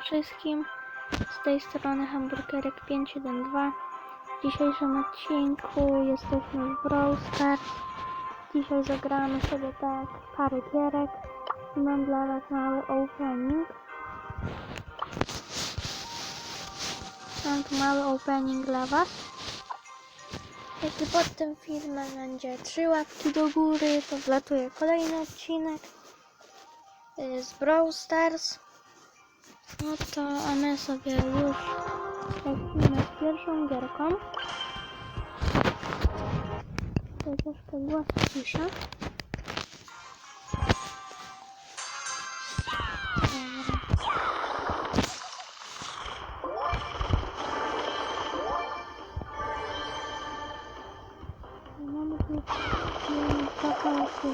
Wszystkim. Z tej strony Hamburgerek 512. W dzisiejszym odcinku jesteśmy w Brawl Stars. Dzisiaj zagramy sobie tak parę gierek. Mam dla Was mały opening. Mam tu mały opening dla Was. Jeśli pod tym filmem będzie trzy łapki do góry, to wlatuje kolejny odcinek y, z Brawl Stars. No to a my sobie już lecimy z pierwszą gierką. To troszkę głos. Dobra. Mamy tu mamy dwa kawałki.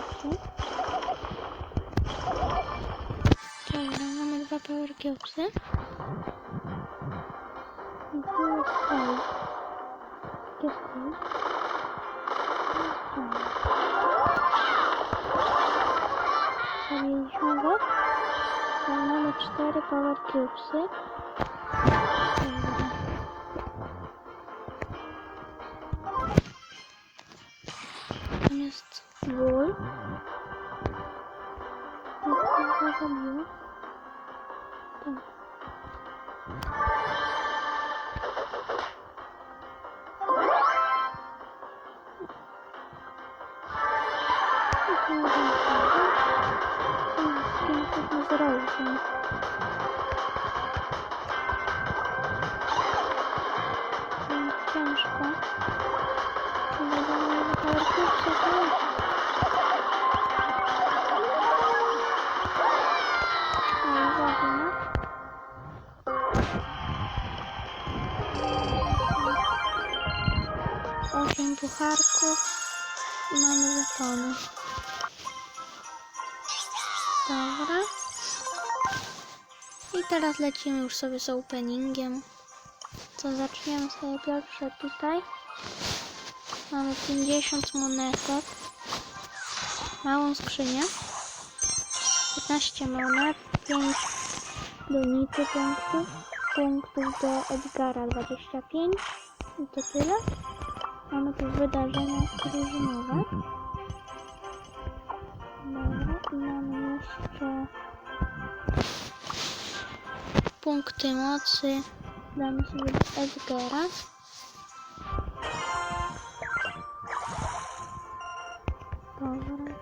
Dobra, mamy dwa power cubesy. I tu jest stoi. Gdzie stoi? Zabiliśmy go. To mamy Tamam. Thank you. 8 pucharków i mamy żetony. Dobra. I teraz lecimy już sobie z openingiem. To zaczniemy sobie pierwsze tutaj. Mamy 50 monetek. Małą skrzynię. 15 monet, 5 do Nicy punktów, punktów do Edgara 25 i to tyle. Mamy tu wydarzenia drużynowe. Dobra, i mamy jeszcze punkty mocy. Damy sobie Edgara. Dobra.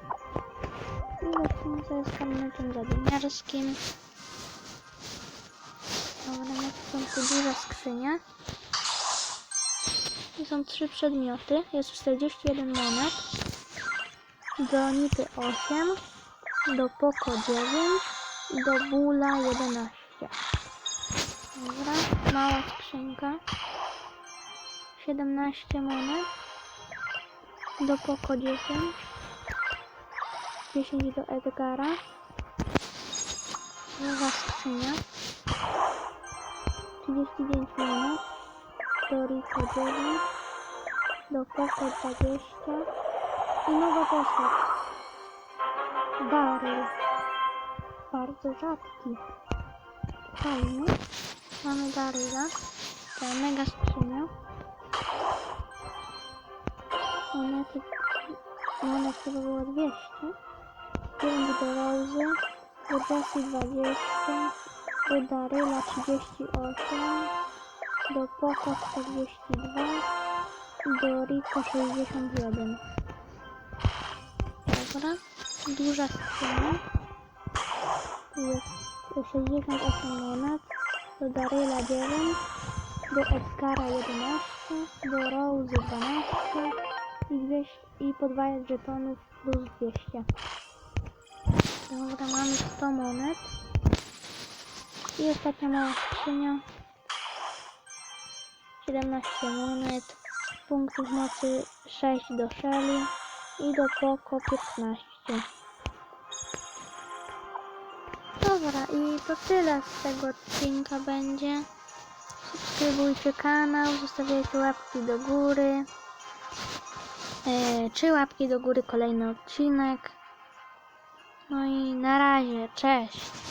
I lecimy sobie z kamioneczem zadymiarskim. Dobra, na początku duża skrzynia. I są trzy przedmioty. Jest 41 monet. Do Nity 8. Do Poco 9. I do Bula 11. Dobra, mała skrzynka. 17 monet. Do Poco 10. 10 do Edgara. Nowa skrzynia. 39 minut. Do Rico 9. Do Poco 20. I nowa postać. Daryl. Bardzo rzadki. Fajny. Mamy Daryla. To mega skrzynia. Monety. Monet chyba było 200. 5 do Rozy, do Jessie 20, do Daryla 38, do Poco 42 i do Rico 61. Dobra, duża skrzynia. Tu jest 68 monet, do Daryla 9, do Edgara 11, do Rozy 12 i, 200, i podwajać żetonów plus 200. Dobra, mamy 100 monet. I ostatnia mała skrzynia. 17 monet. Punktów mocy 6 do Shelly. I do Poco 15. Dobra, i to tyle z tego odcinka będzie. Subskrybujcie kanał, zostawiajcie łapki do góry. E, trzy łapki do góry, kolejny odcinek. No i na razie, cześć.